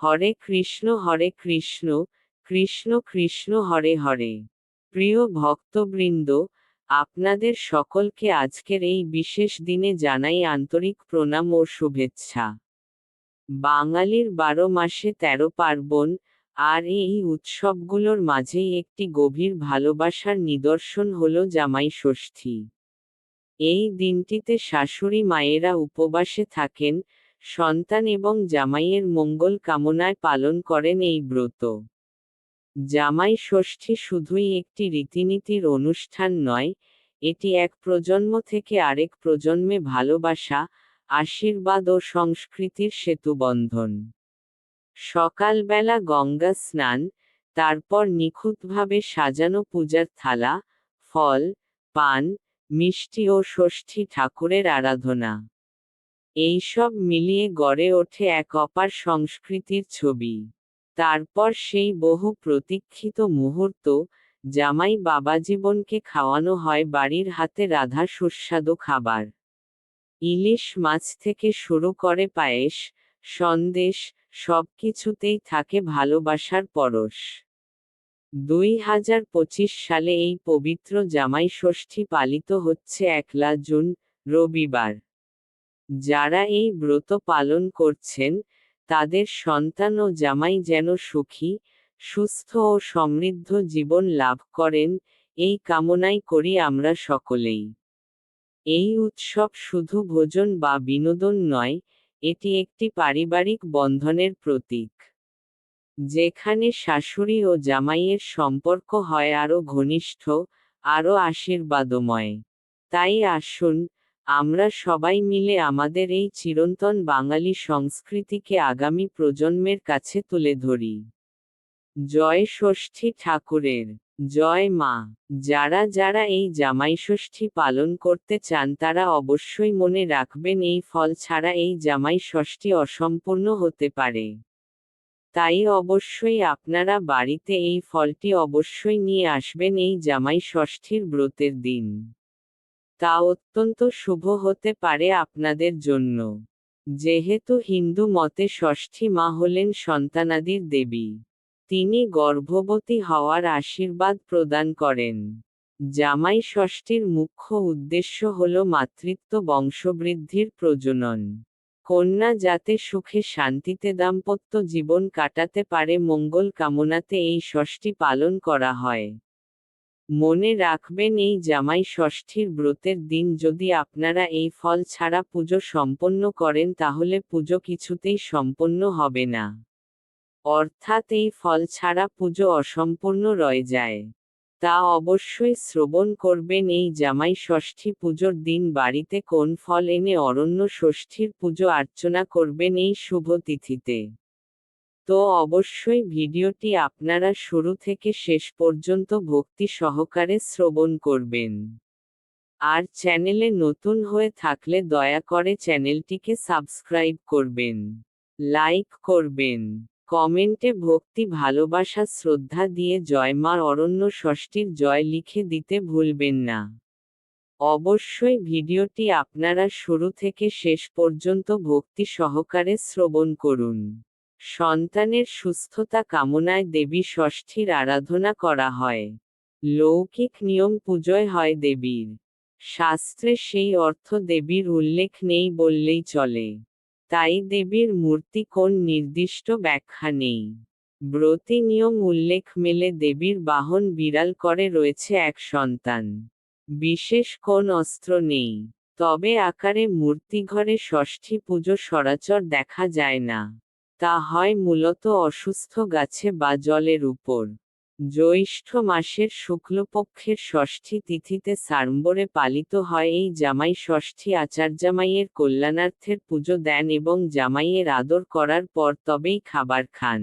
হরে কৃষ্ণ হরে কৃষ্ণ কৃষ্ণ কৃষ্ণ, হরে হরে। প্রিয় ভক্তবৃন্দ, আপনাদের সকলকে আজকের এই বিশেষ দিনে জানাই আন্তরিক প্রণাম ও শুভেচ্ছা। বাঙালির বারো মাসে তেরো পার্বণ, আর এই উৎসবগুলোর মাঝেই একটি গভীর ভালোবাসার নিদর্শন হল জামাই ষষ্ঠী। এই দিনটিতে শাশুড়ি মায়েরা উপবাসে থাকেন সন্তান এবং জামাইয়ের মঙ্গল কামনায় পালন করেন এই ব্রত। জামাই ষষ্ঠী শুধুই একটি রীতিনীতির অনুষ্ঠান নয়, এটি এক প্রজন্ম থেকে আরেক প্রজন্মে ভালোবাসা, আশীর্বাদ ও সংস্কৃতির সেতুবন্ধন। সকালবেলা গঙ্গা স্নান, তারপর নিখুঁতভাবে সাজানো পূজার থালা, ফল, পান, মিষ্টি ও ষষ্ঠী ঠাকুরের আরাধনা। এইসব মিলিয়ে গড়ে ওঠে এক অপার সংস্কৃতির ছবি। তারপর সেই বহু প্রতীক্ষিত মুহূর্ত, জামাই বাবা জীবনকে খাওয়ানো হয় বাড়ির হাতে রাধা সুস্বাদু খাবার। ইলিশ মাছ থেকে শুরু করে পায়েস, সন্দেশ, সবকিছুতেই থাকে ভালোবাসার পরশ। দুই হাজার পঁচিশ সালে এই পবিত্র জামাই ষষ্ঠী পালিত হচ্ছে একলা জুন, রবিবার। যারা এই ব্রত পালন করছেন, তাদের সন্তান ও জামাই যেন সুখী, সুস্থ ও সমৃদ্ধ জীবন লাভ করেন, এই কামনাই করি আমরা সকলেই। এই উৎসব শুধু ভোজন বা বিনোদন নয়, এটি একটি পারিবারিক বন্ধনের প্রতীক। যেখানে শাশুড়ি ও জামাইয়ের সম্পর্ক হয় আরও ঘনিষ্ঠ, আরও আশীর্বাদময়। তাই আসুন আমরা সবাই মিলে আমাদের এই চিরন্তন বাঙালি সংস্কৃতিকে আগামী প্রজন্মের কাছে তুলে ধরি। জয় ষষ্ঠী ঠাকুরের। জয় মা। যারা যারা এই জামাইষষ্ঠী পালন করতে চান তারা অবশ্যই মনে রাখবেন এই ফল ছাড়া এই জামাই ষষ্ঠী অসম্পূর্ণ হতে পারে। তাই অবশ্যই আপনারা বাড়িতে এই ফলটি অবশ্যই নিয়ে আসবেন এই জামাই ষষ্ঠীর ব্রতের দিন। তা অত্যন্ত শুভ হতে পারে আপনাদের জন্য। যেহেতু হিন্দু মতে ষষ্ঠী মা হলেন সন্তানাদির দেবী, তিনি গর্ভবতী হওয়ার আশীর্বাদ প্রদান করেন। জামাই ষষ্ঠীর মুখ্য উদ্দেশ্য হল মাতৃত্ব বংশবৃদ্ধির প্রজনন। কন্যা যাতে সুখে শান্তিতে দাম্পত্য জীবন কাটাতে পারে মঙ্গল কামনাতে এই ষষ্ঠী পালন করা হয়। মনে রাখবেন, এই জামাই ষষ্ঠীর ব্রতের দিন যদি আপনারা এই ফল ছাড়া পুজো সম্পন্ন করেন, তাহলে পুজো কিছুতেই সম্পন্ন হবে না। অর্থাৎ এই ফল ছাড়া পুজো অসম্পূর্ণ রয়ে যায়। তা অবশ্যই শ্রবণ করবেন, এই জামাই ষষ্ঠী পুজোর দিন বাড়িতে কোন ফল এনে অরণ্য ষষ্ঠীর পুজো অর্চনা করবেন, এই শুভ তিথিতে। তো অবশ্যই ভিডিওটি আপনারা শুরু থেকে শেষ পর্যন্ত ভক্তি সহকারে শ্রবণ করবেন। আর চ্যানেলে নতুন হয়ে থাকলে দয়া করে চ্যানেলটিকে সাবস্ক্রাইব করবেন, লাইক করবেন, কমেন্টে ভক্তি ভালোবাসা শ্রদ্ধা দিয়ে জয় মা অরণ্য ষষ্ঠীর জয় লিখে দিতে ভুলবেন না। অবশ্যই ভিডিওটি আপনারা শুরু থেকে শেষ পর্যন্ত ভক্তি সহকারে শ্রবণ করুন। সন্তানের সুস্থতা কামনায় দেবী ষষ্ঠীর আরাধনা করা হয়। লৌকিক নিয়ম পুজোয় হয় দেবীর। শাস্ত্রে সেই অর্থ দেবীর উল্লেখ নেই বললেই চলে। তাই দেবীর মূর্তি কোন নির্দিষ্ট ব্যাখ্যা নেই। ব্রতি নিয়ম উল্লেখ মেলে দেবীর বাহন বিড়াল করে রয়েছে এক সন্তান। বিশেষ কোন অস্ত্র নেই। তবে আকারে মূর্তিঘরে ষষ্ঠী পুজো সরাচর দেখা যায় না। তা হয় মূলত অসুস্থ গাছে বা জলের উপর। জ্যৈষ্ঠ মাসের শুক্লপক্ষের ষষ্ঠী তিথিতে সাড়ম্বরে পালিত হয় এই জামাই ষষ্ঠী আচার্যামাইয়ের কল্যাণার্থের পুজো দেন এবং জামাইয়ের আদর করার পর তবেই খাবার খান।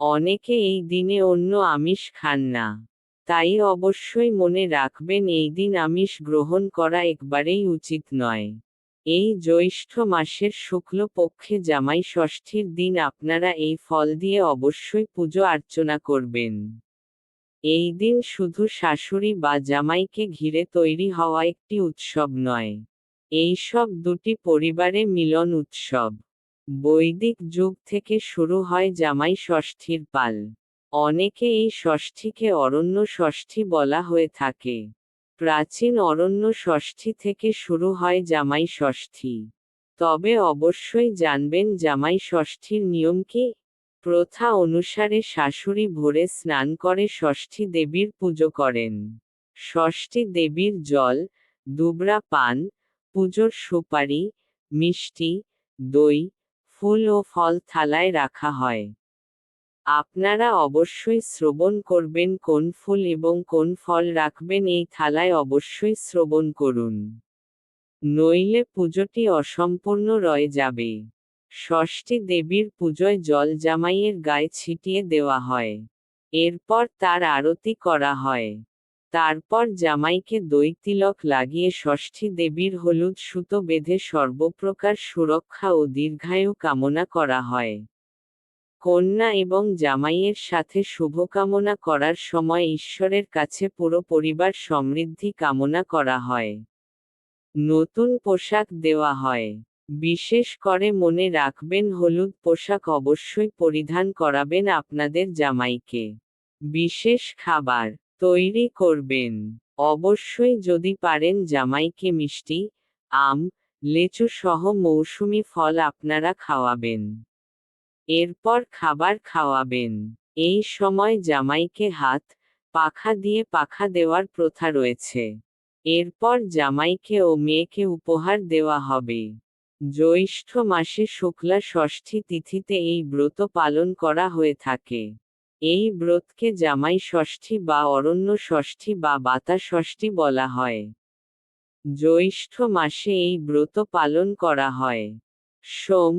অনেকে এই দিনে অন্য আমিষ খান না। তাই অবশ্যই মনে রাখবেন এই দিন আমিষ গ্রহণ করা একবারেই উচিত নয়। এই জ্যৈষ্ঠ মাসের শুক্লপক্ষে জামাই ষষ্ঠীর দিন আপনারা এই ফল দিয়ে অবশ্যই পুজো অর্চনা করবেন। এই দিন শুধু শাশুড়ি বা জামাইকে ঘিরে তৈরি হওয়া একটি উৎসব নয়। এই সব দুটি পরিবারে মিলন উৎসব। বৈদিক যুগ থেকে শুরু হয় জামাই ষষ্ঠীর পাল। অনেকে এই ষষ্ঠীকে অরণ্য ষষ্ঠী বলা হয়ে থাকে। প্রাচীন অরণ্য ষষ্ঠী থেকে শুরু হয় জামাই ষষ্ঠী। তবে অবশ্যই জানবেন জামাই ষষ্ঠীর নিয়ম কি? প্রথা অনুসারে শাশুড়ি ভোরে স্নান করে ষষ্ঠী দেবীর পুজো করেন। ষষ্ঠী দেবীর জল দুবরা পান, পুজোর সুপারি, মিষ্টি, দই, ফুল ও ফল থালায় রাখা হয়। আপনারা অবশ্যই শ্রবণ করবেন, কোন ফুল এবং কোন ফল রাখবেন, এই থালায় অবশ্যই শ্রবণ করুন। নইলে পুজোটি অসম্পূর্ণ রয়ে যাবে। ষষ্ঠী দেবীর পুজোয় জল জামাইয়ের গায়ে ছিটিয়ে দেওয়া হয়। এরপর তার আরতি করা হয়। তারপর জামাইকে দই তিলক লাগিয়ে ষষ্ঠী দেবীর হলুদ সুতো বেঁধে সর্বপ্রকার সুরক্ষা ও দীর্ঘায়ু কামনা করা হয়। কন্যা এবং জামাইয়ের সাথে শুভকামনা করার সময় ঈশ্বরের কাছে পুরো পরিবার সমৃদ্ধি কামনা করা হয়। নতুন পোশাক দেওয়া হয়। বিশেষ করে মনে রাখবেন হলুদ পোশাক অবশ্যই পরিধান করাবেন আপনাদের জামাইকে। বিশেষ খাবার তৈরি করবেন। অবশ্যই যদি পারেন জামাইকে মিষ্টি, আম লেচু সহ মৌসুমি ফল আপনারা খাওয়াবেন। এরপর খাবার খাওয়াবেন। এই সময় জামাইকে হাত, পাখা দিয়ে পাখা দেওয়ার প্রথা রয়েছে। এরপর জামাইকে ও মেয়েকে উপহার দেওয়া হবে। জ্যৈষ্ঠ মাসে শুক্লা ষষ্ঠী তিথিতে এই ব্রত পালন করা হয়ে থাকে। এই ব্রতকে জামাই ষষ্ঠী বা অরণ্য ষষ্ঠী বা বাতা ষষ্ঠী বলা হয়। জ্যৈষ্ঠ মাসে এই ব্রত পালন করা হয়। সোম,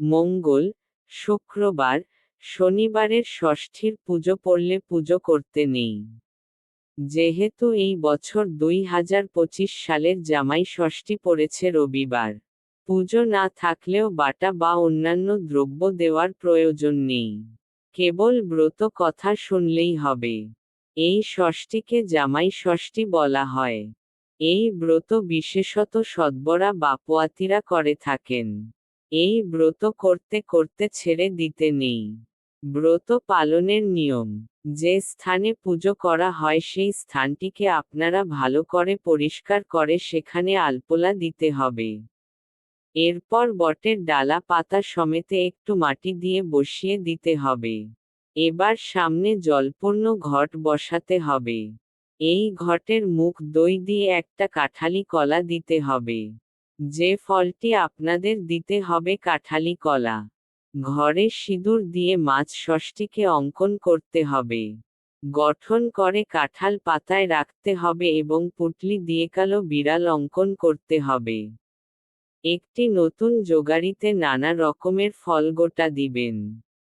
মঙ্গল শুক্রবার, শনিবারের ষষ্ঠীর পুজো পড়লে পুজো করতে নেই। যেহেতু এই বছর দুই হাজার পঁচিশ সালের জামাই ষষ্ঠী পড়েছে রবিবার, পুজো না থাকলেও বাটা বা অন্যান্য দ্রব্য দেওয়ার প্রয়োজন নেই। কেবল ব্রত কথা শুনলেই হবে। এই ষষ্ঠীকে জামাই ষষ্ঠী বলা হয়। এই ব্রত বিশেষত সদ্বরা বাপোয়াতিরা করে থাকেন। এই ব্রত করতে করতে ছেড়ে দিতে নেই। ব্রত পালনের নিয়ম, যে স্থানে পুজো করা হয় সেই স্থানটিকে আপনারা ভালো করে পরিষ্কার করে সেখানে আলপোলা দিতে হবে। এরপর বটের ডালা পাতা সমেতে একটু মাটি দিয়ে বসিয়ে দিতে হবে। এবার সামনে জলপূর্ণ ঘট বসাতে হবে। এই ঘটের মুখ দই দিয়ে একটা কাঠালি কলা দিতে হবে। যে ফলটি আপনাদের দিতে হবে কাঠালি কলা। ঘরে সিঁদুর দিয়ে মাছ ষষ্ঠীকে অঙ্কন করতে হবে। গঠন করে কাঁঠাল পাতায় রাখতে হবে এবং পুটলি দিয়ে কালো বিড়াল অঙ্কন করতে হবে। একটি নতুন জোগাড়িতে নানা রকমের ফল গোটা দিবেন।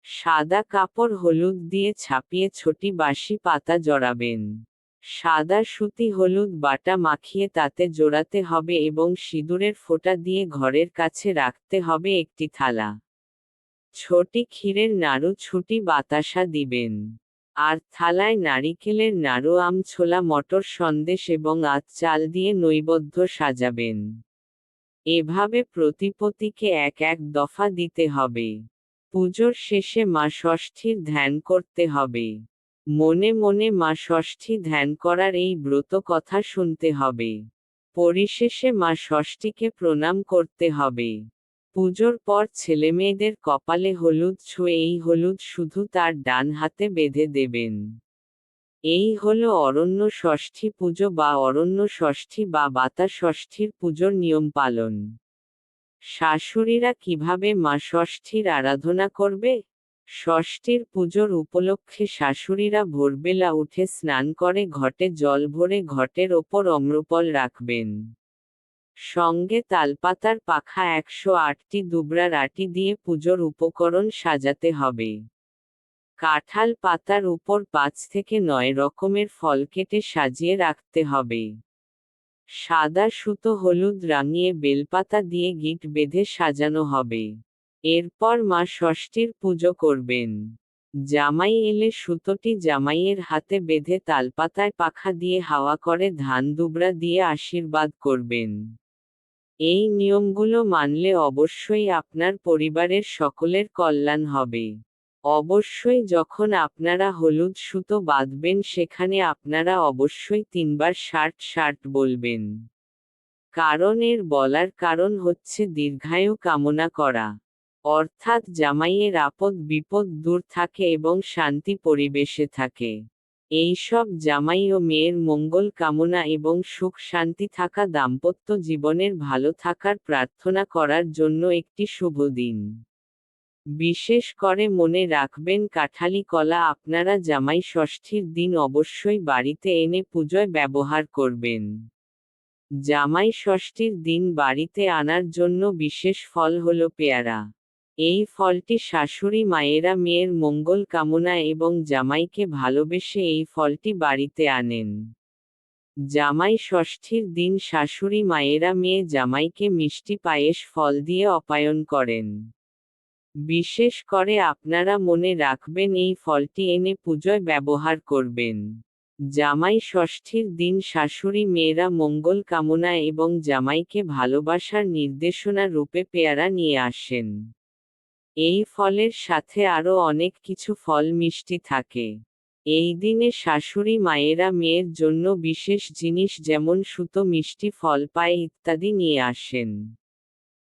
সাদা কাপড় হলুদ দিয়ে ছাপিয়ে ছোটি বাসি পাতা জড়াবেন। সাদা সুতি হলুদ বাটা মাখিয়ে তাতে জোড়াতে হবে এবং সিঁদুরের ফোঁটা দিয়ে ঘরের কাছে রাখতে হবে একটি থালা। ছোটি ক্ষীরের নাড়ু ছুটি বাতাসা দিবেন। আর থালায় নারিকেলের নাড়ু, আম, ছোলা, মটর সন্দেশ এবং আত চাল দিয়ে নৈবদ্য সাজাবেন। এভাবে প্রতিপতিকে এক এক দফা দিতে হবে। পুজোর শেষে মা ষষ্ঠীর ধ্যান করতে হবে। মনে মনে মা ষষ্ঠী ধ্যান করার এই ব্রত কথা শুনতে হবে। পরিশেষে মা ষষ্ঠীকে প্রণাম করতে হবে। পুজোর পর ছেলেমেয়েদের কপালে হলুদ ছুঁয়ে এই হলুদ শুধু তার ডান হাতে বেঁধে দেবেন। এই হলো অরণ্য ষষ্ঠী পুজো বা অরণ্য ষষ্ঠী বা বাতা ষষ্ঠীর পুজোর নিয়ম পালন। শাশুড়িরা কীভাবে মা ষষ্ঠীর আরাধনা করবে? ষষ্ঠীর পুজোর উপলক্ষে শাশুড়িরা ভোরবেলা উঠে স্নান করে ঘটে জল ভরে ঘটের ওপর অম্রপল রাখবেন। সঙ্গে তালপাতার পাখা একশো আটটি দুবরার আটি দিয়ে পুজোর উপকরণ সাজাতে হবে। কাঁঠাল পাতার উপর পাঁচ থেকে নয় রকমের ফল কেটে সাজিয়ে রাখতে হবে। সাদা সুতো হলুদ রাঙিয়ে বেলপাতা দিয়ে গিট বেঁধে সাজানো হবে। এরপর মা ষষ্ঠীর পুজো করবেন। জামাই এলে সুতোটি জামাইয়ের হাতে বেঁধে তালপাতায় পাখা দিয়ে হাওয়া করে ধান দুবরা দিয়ে আশীর্বাদ করবেন। এই নিয়মগুলো মানলে অবশ্যই আপনার পরিবারের সকলের কল্যাণ হবে। অবশ্যই যখন আপনারা হলুদ সুতো বাঁধবেন সেখানে আপনারা অবশ্যই তিনবার শার্ট শার্ট বলবেন। কারণ এর বলার কারণ হচ্ছে দীর্ঘায়ু কামনা করা। অর্থাৎ জামাইয়ের আপদ বিপদ দূর থাকে এবং শান্তি পরিবেশে থাকে। এইসব জামাই ও মেয়ের মঙ্গল কামনা এবং সুখ শান্তি থাকা দাম্পত্য জীবনের ভালো থাকার প্রার্থনা করার জন্য একটি শুভ দিন। বিশেষ করে মনে রাখবেন, কাঠালি কলা আপনারা জামাই ষষ্ঠীর দিন অবশ্যই বাড়িতে এনে পুজোয় ব্যবহার করবেন। জামাই ষষ্ঠীর দিন বাড়িতে আনার জন্য বিশেষ ফল হল পেয়ারা। এই ফলটি শাশুড়ি মায়েরা মেয়ের মঙ্গল কামনা এবং জামাইকে ভালোবেসে এই ফলটি বাড়িতে আনেন। জামাই ষষ্ঠীর দিন শাশুড়ি মায়েরা মেয়ে জামাইকে মিষ্টি পায়েস ফল দিয়ে অপায়ন করেন। বিশেষ করে আপনারা মনে রাখবেন এই ফলটি এনে পুজোয় ব্যবহার করবেন। জামাই ষষ্ঠীর দিন শাশুড়ি মেয়েরা মঙ্গল কামনা এবং জামাইকে ভালোবাসার নির্দেশনা রূপে পেয়ারা নিয়ে আসেন। এই ফলের সাথে আরও অনেক কিছু ফল মিষ্টি থাকে। এই দিনে শাশুড়ি মায়েরা মেয়ের জন্য বিশেষ জিনিস যেমন সুতো, মিষ্টি ফল পায় ইত্যাদি নিয়ে আসেন।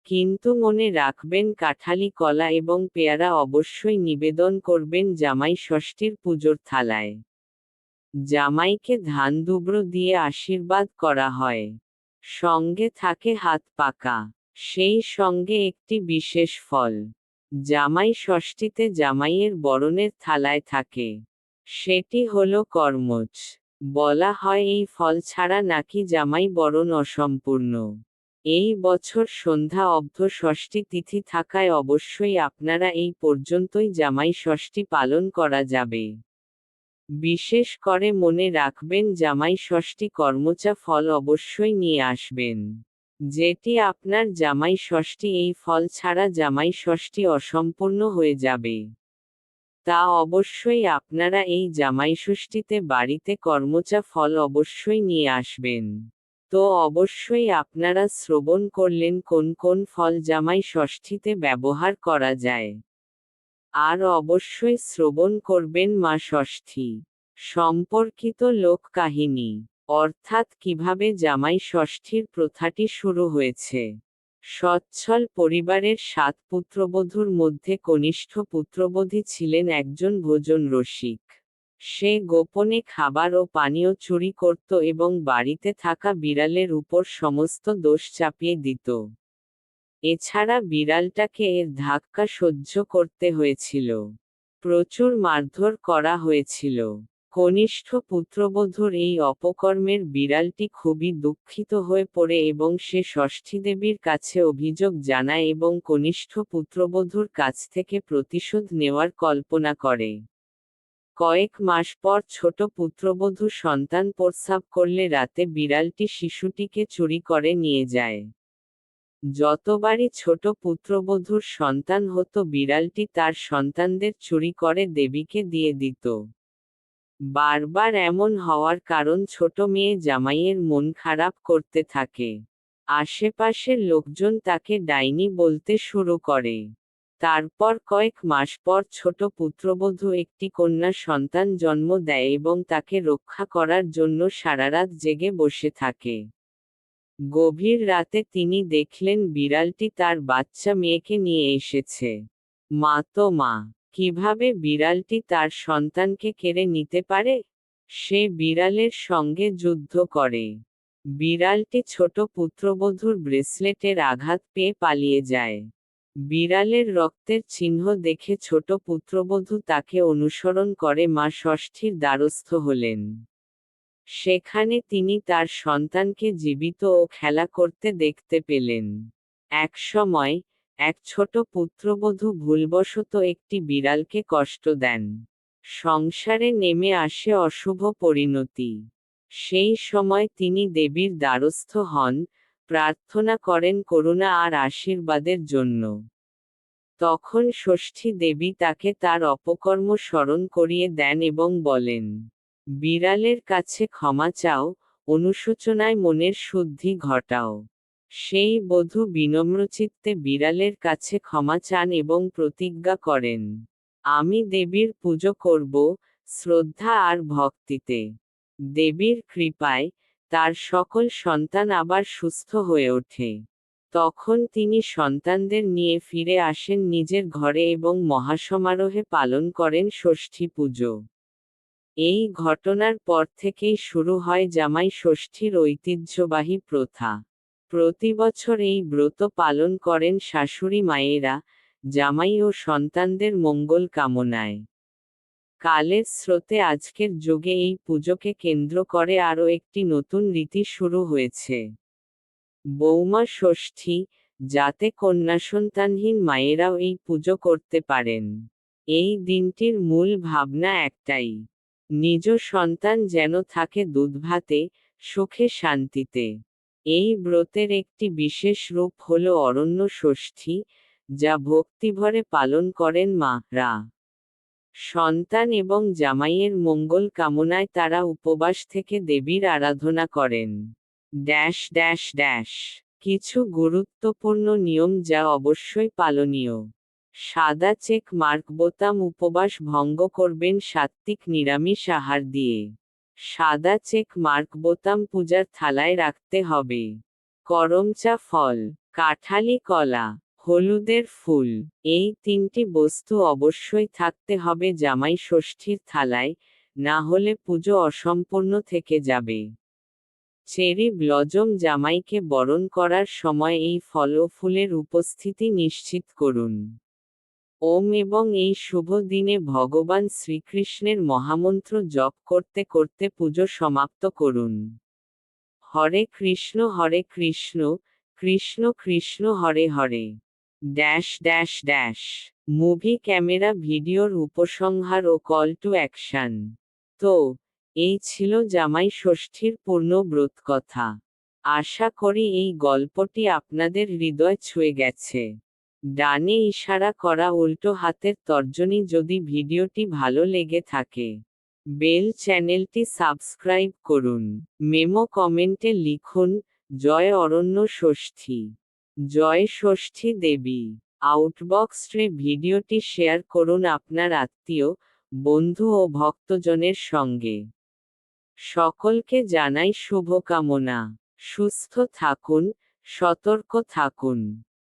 কিন্তু মনে রাখবেন কাঠালি, কলা এবং পেয়ারা অবশ্যই নিবেদন করবেন জামাই ষষ্ঠীর পুজোর থালায়। জামাইকে ধান দুব্র দিয়ে আশীর্বাদ করা হয়। সঙ্গে থাকে হাত পাকা। সেই সঙ্গে একটি বিশেষ ফল। জামাই ষষ্ঠীতে জামাইয়ের বরণের থালায় থাকে। সেটি হল কর্মজ। বলা হয় এই ফল ছাড়া নাকি জামাই বরণ অসম্পূর্ণ। এই বছর সন্ধ্যা অব্ধ ষষ্ঠী তিথি থাকায় অবশ্যই আপনারা এই পর্যন্তই জামাই ষষ্ঠী পালন করা যাবে। বিশেষ করে মনে রাখবেন, জামাই ষষ্ঠী কর্মচা ফল অবশ্যই নিয়ে আসবেন। যেটি আপনার জামাই ষষ্ঠী, এই ফল ছাড়া জামাই ষষ্ঠী অসম্পূর্ণ হয়ে যাবে। তা অবশ্যই আপনারা এই জামাই ষষ্ঠীতে বাড়িতে কর্মচা ফল অবশ্যই নিয়ে আসবেন। তো অবশ্যই আপনারা শ্রবণ করলেন কোন কোন ফল জামাই ষষ্ঠীতে ব্যবহার করা যায়। আর অবশ্যই শ্রবণ করবেন মা ষষ্ঠী। সম্পর্কিত লোক কাহিনী অর্থাৎ কীভাবে জামাই ষষ্ঠীর প্রথাটি শুরু হয়েছে। সচ্ছল পরিবারের সাত পুত্রবধূর মধ্যে কনিষ্ঠ পুত্রবধূ ছিলেন একজন ভোজন রসিক। সে গোপনে খাবার ও পানীয় চুরি করত এবং বাড়িতে থাকা বিড়ালের উপর সমস্ত দোষ চাপিয়ে দিত। এছাড়া বিড়ালটাকে এর ধাক্কা সহ্য করতে হয়েছিল। প্রচুর মারধর করা হয়েছিল। কনিষ্ঠ পুত্রবধূর এই অপকর্মের বিড়ালটি খুবই দুঃখিত হয়ে পড়ে এবং সে ষষ্ঠী দেবীর কাছে অভিযোগ জানায় এবং কনিষ্ঠ পুত্রবধূর কাছ থেকে প্রতিশোধ নেওয়ার কল্পনা করে। কয়েক মাস পর ছোট পুত্রবধূ সন্তান প্রস্রাব করলে রাতে বিড়ালটি শিশুটিকে চুরি করে নিয়ে যায়। যতবারই ছোট পুত্রবধূর সন্তান হতো বিড়ালটি তার সন্তানদের চুরি করে দেবীকে দিয়ে দিত। বারবার এমন হওয়ার কারণ ছোট মেয়ে জামাইয়ের মন খারাপ করতে থাকে। আশেপাশের লোকজন তাকে ডাইনি বলতে শুরু করে। তারপর কয়েক মাস পর ছোট পুত্রবধূ একটি কন্যা সন্তান জন্ম দেয় এবং তাকে রক্ষা করার জন্য সারারাত জেগে বসে থাকে। গভীর রাতে তিনি দেখলেন বিড়ালটি তার বাচ্চা মেয়েকে নিয়ে এসেছে। মা তো মা। কীভাবে বিড়ালটি তার সন্তানকে কেড়ে নিতে পারে? সে বিড়ালের সঙ্গে যুদ্ধ করে। বিড়ালটি ছোট পুত্রবধূর ব্রেসলেটের আঘাত পেয়ে পালিয়ে যায়। বিড়ালের রক্তের চিহ্ন দেখে ছোট পুত্রবধূ তাকে অনুসরণ করে মা ষষ্ঠীর দ্বারস্থ হলেন। সেখানে তিনি তার সন্তানকে জীবিত ও খেলা করতে দেখতে পেলেন। এক সময় এক ছোট পুত্রবধূ ভুলবশত একটি বিড়ালকে কষ্ট দেন। সংসারে নেমে আসে অশুভ পরিণতি। সেই সময় তিনি দেবীর দ্বারস্থ হন, প্রার্থনা করেন করুণা আর আশীর্বাদের জন্য। তখন ষষ্ঠী দেবী তাকে তার অপকর্ম স্মরণ করিয়ে দেন এবং বলেন, বিড়ালের কাছে ক্ষমা চাও, অনুশোচনায় মনের শুদ্ধি ঘটাও। সেই বধূ বিনম্রচিত্তে বিড়ালের কাছে ক্ষমা চান এবং প্রতিজ্ঞা করেন। আমি দেবীর পুজো করব, শ্রদ্ধা আর ভক্তিতে। দেবীর কৃপায় তার সকল সন্তান আবার সুস্থ হয়ে ওঠে। তখন তিনি সন্তানদের নিয়ে ফিরে আসেন নিজের ঘরে এবং মহাসমারোহে পালন করেন ষষ্ঠী পুজো। এই ঘটনার পর থেকেই শুরু হয় জামাই ষষ্ঠীর ঐতিহ্যবাহী প্রথা। প্রতি বছর এই ব্রত পালন করেন শাশুড়ি মায়েরা, জামাই ও সন্তানদের মঙ্গল কামনায়। কালের স্রোতে আজকের যুগে এই পুজোকে কেন্দ্র করে আরও একটি নতুন রীতি শুরু হয়েছে। বৌমা ষষ্ঠী, যাতে কন্যা সন্তানহীন মায়েরাও এই পুজো করতে পারেন। এই দিনটির মূল ভাবনা একটাই, নিজ সন্তান যেন থাকে দুধভাতে, সুখে শান্তিতে। এই ব্রতের একটি বিশেষ রূপ হল অরণ্য ষষ্ঠী, যা ভক্তিভরে পালন করেন মা, রা। সন্তান এবং জামাইয়ের মঙ্গল কামনায় তারা উপবাস থেকে দেবীর আরাধনা করেন। Dash dash dash. কিছু গুরুত্বপূর্ণ নিয়ম যা অবশ্যই পালনীয়। সাদা চেক মার্ক বোতাম উপবাস ভঙ্গ করবেন সাত্ত্বিক নিরামিষ আহার দিয়ে। সাদা চেক মার্ক বোতাম পূজার থালায় রাখতে হবে। করমচা ফল, কাঠালি কলা, হলুদের ফুল, এই তিনটি বস্তু অবশ্যই থাকতে হবে জামাই ষষ্ঠীর থালায়, না হলে পুজো অসম্পূর্ণ থেকে যাবে। চেরি ব্লজম জামাইকে বরণ করার সময় এই ফল ও ফুলের উপস্থিতি নিশ্চিত করুন। ওম এবং এই শুভ দিনে ভগবান শ্রীকৃষ্ণের মহামন্ত্র জপ করতে করতে পুজো সমাপ্ত করুন। Hare Krishna Hare Krishna Krishna Krishna, Hare Hare. Dash dash dash. Movie, camera, ভিডিওর উপসংহার ও কল টু অ্যাকশন। তো, এই ছিল জামাই ষষ্ঠীর পূর্ণ ব্রত কথা আশা করি এই গল্পটি আপনাদের হৃদয় ছুঁয়ে গেছে। ডানে ইশারা করা উল্টো হাতের তর্জনী যদি ভিডিওটি ভালো লেগে থাকে, বেল চ্যানেলটি সাবস্ক্রাইব করুন। মেমো কমেন্টে লিখুন, জয় অরণ্য ষষ্ঠী, জয় ষষ্ঠী দেবী। আউটবক্সে ভিডিওটি শেয়ার করুন আপনার আত্মীয়, বন্ধু ও ভক্তজনের সঙ্গে। সকলকে জানাই শুভকামনা। সুস্থ থাকুন, সতর্ক থাকুন।